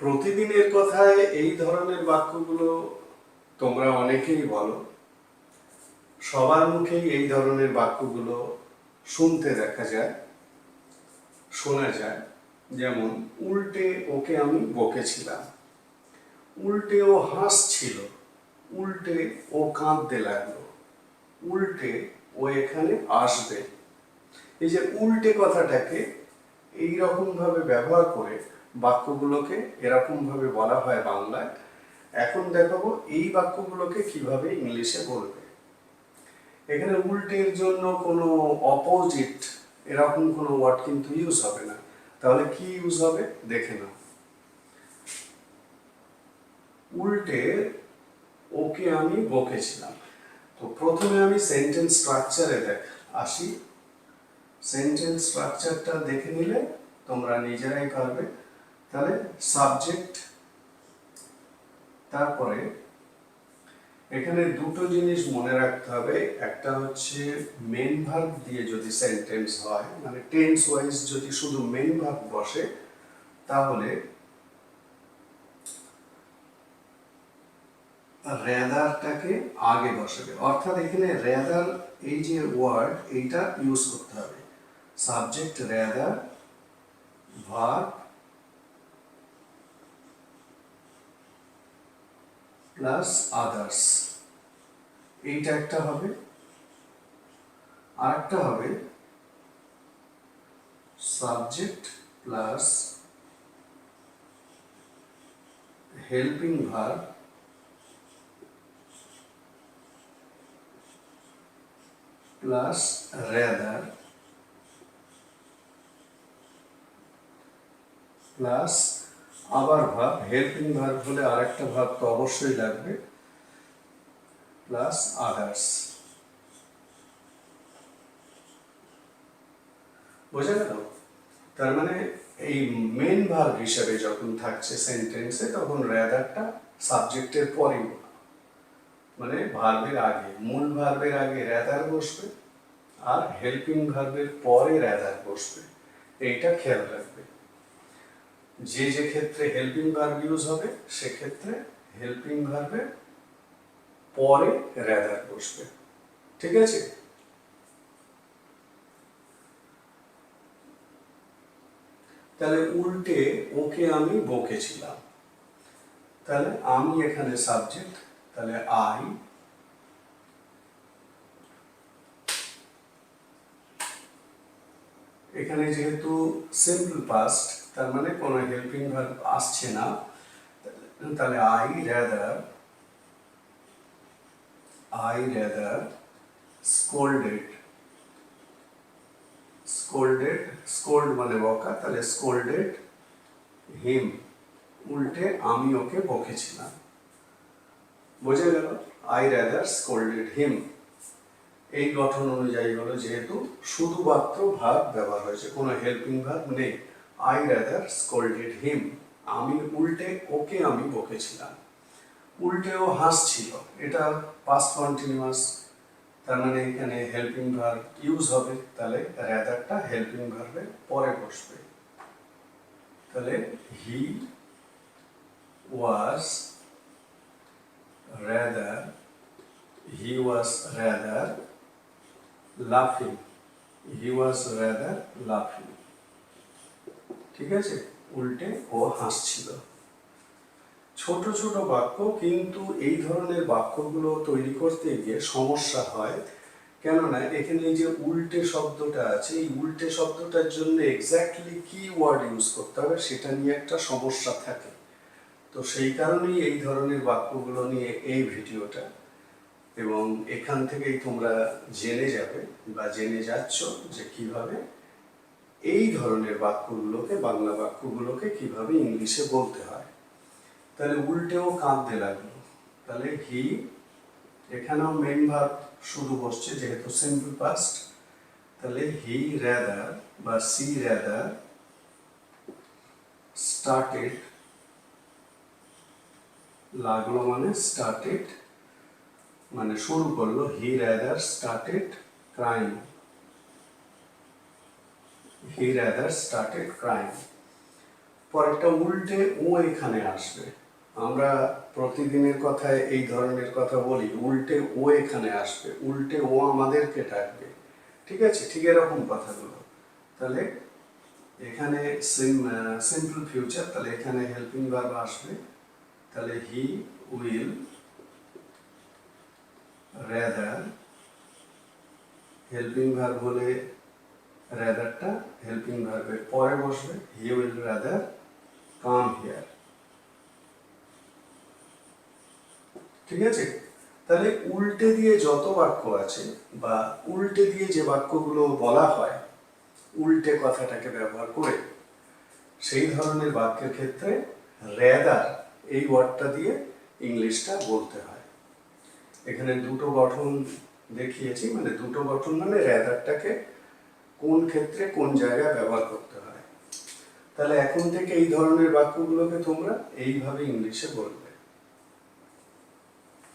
প্রতিদিনের কথায় এই ধরনের বাক্যগুলো তোমরা অনেকেই বলো। সবার মুখেই এই ধরনের বাক্যগুলো শুনতে দেখা যায়, শোনা যায়। যেমন, উল্টে ওকে আমি বকেছিলাম। উল্টে ও হাসছিল। উল্টে ও কাঁদতে লাগল। উল্টে ও এখানে আসবে। এই যে উল্টে কথাটাকে এই রকম ভাবে ব্যবহার করে বাক্যগুলোকে এরকম ভাবে বলা হয় বাংলায়। এখন দেখাবো এই বাক্যগুলোকে কীভাবে ইংলিশে বলবে। এখানে উল্টের জন্য কোনো অপোজিট এরকম কোনো ওয়ার্ড কিন্তু ইউজ হবে না। তাহলে কি ইউজ হবে? দেখে নাও। উল্টে, ওকে আমি বকেছিলাম। তো প্রথমে আমি সেন্টেন্স স্ট্রাকচারে দেখ, আসি। সেন্টেন্স স্ট্রাকচারটা দেখে নিলে তোমরা নিজেরাই পারবে। তাহলে সাবজেক্ট তারপরে এখানে দুটো জিনিস মনে রাখতে হবে। একটা হচ্ছে মেন ভার্ব দিয়ে যদি সেন্টেন্স হয় মানে টেন্স ওয়াইজ যদি শুধু মেন ভার্ব বসে, তাহলে রেদারটাকে আগে বসাবে। অর্থাৎ এখানে রেদার এই যে ওয়ার্ড এইটা ইউজ করতে হবে। Subject rather verb plus others এইটা একটা হবে। আরেকটা হবে subject plus helping verb plus rather plus আবার ভাব হেল্পিং ভার্ব হলে আরেকটা ভাব তো অবশ্যই লাগবে প্লাস আদার্স বোঝা গেল? তার মানে এই মেন ভার্ব হিসেবে যখন থাকছে সেন্টেন্সে তখন রেদারটা সাবজেক্টের পরেই মানে ভার্বের আগে, মূল ভার্বের আগে রেদার বসবে, আর হেল্পিং ভার্বের পরে রেদার বসবে। এইটা খেয়াল রাখবে। যে যে ক্ষেত্রে হেল্পিং ভার্ব ইউজ হবে, সেক্ষেত্রে হেল্পিং ভার্বের পরে রেদার বসবে। ঠিক আছে? তাহলে উল্টে ওকে আমি বকেছিলাম। তাহলে আমি এখানে সাবজেক্ট তাহলে আই এখানে যেহেতু সিম্পল পাস্ট তার মানে কোনো হেল্পিং ভার্ব আসছে না। তাহলে I rather I rather scolded scolded scold মানে বকা, তাহলে স্কোল্ডেড হিম উল্টে আমি ওকে বকেছিলাম। বোঝা গেল? আই রেদার স্কোল্ডেড হিম এই গঠন অনুযায়ী হলো যেহেতু শুধুমাত্র ভাব ব্যবহার হয়েছে, কোনো হেল্পিং ভাব নেই। আই রেদার স্কোল্ডেড হিম আমি উল্টে ওকে আমি বকেছিলাম। উল্টেও হাসছিল। এটা পাস্ট কন্টিনিউয়াস তার মানে এখানে হেল্পিং ভার্ব ইউজ হবে। তাহলে রেদারটা হেল্পিং ভার্বের পরে বসবে। তাহলে হি ওয়াজ rather, he was rather laughing he was rather laughing ঠিক আছে? উল্টে ও হাসছিল। ছোট ছোট বাক্য, কিন্তু এই ধরনের বাক্যগুলো তৈরি করতে গিয়ে সমস্যা হয়। কেননা, এখানে যে উল্টে শব্দটা আছে, এই উল্টে শব্দটার জন্য এক্স্যাক্টলি কি ওয়ার্ড ইউজ করতে হবে, সেটা নিয়ে একটা সমস্যা থাকে। তো সেই কারণেই এই ধরনের বাক্যগুলো নিয়ে এই ভিডিওটা। এবং এখান থেকেই তোমরা জেনে যাবে বা জেনে যাচ্ছ যে কীভাবে এই ধরনের বাক্যগুলোকে, বাংলা বাক্যগুলোকে কীভাবে ইংলিশে বলতে হয়? তাহলে উল্টেও কাঁদতে লাগল। তাহলে হি এখানেও মেন ভাব শুরু বসছে, যেহেতু সিম্পল পাস্ট তাহলে হি র্যাদার বা সি র্যাদার স্টার্টেড লাগল মানে স্টার্টেড মানে শুরু করল he rather started crime he rather started crime পরেরটা উল্টে ও এখানে আসবে। আমরা প্রতিদিনের কথায় এই ধরনের কথা বলি, উল্টে ও এখানে আসবে, উল্টে ও আমাদেরকে ডাকবে। ঠিক আছে? ঠিক এরকম কথাগুলো। তাহলে এখানে সিম্পল ফিউচার তাহলে এখানে হেল্পিং ভার্ব আসবে। তাহলে he will rather helping verb হলে রেদারটা হেল্পিং ভার্বের পরে বসবে he will rather come here ঠিক আছে? তাহলে উল্টে দিয়ে যত বাক্য আছে বা উল্টে দিয়ে যে বাক্যগুলো বলা হয়, উল্টে কথাটাকে ব্যবহার করে, সেই ধরনের বাক্যের ক্ষেত্রে রেদার এই ওয়ার্ডটা দিয়ে ইংলিশটা বলতে হয়। এখানে দুটো গঠন দেখিয়েছি মানে দুটো গঠন মানে রেদারটাকে কোন ক্ষেত্রে কোন জায়গায় ব্যবহার করতে হয়। তাহলে এখন থেকে এই ধরনের বাক্যগুলোকে তোমরা এইভাবে ইংলিশে বলবে।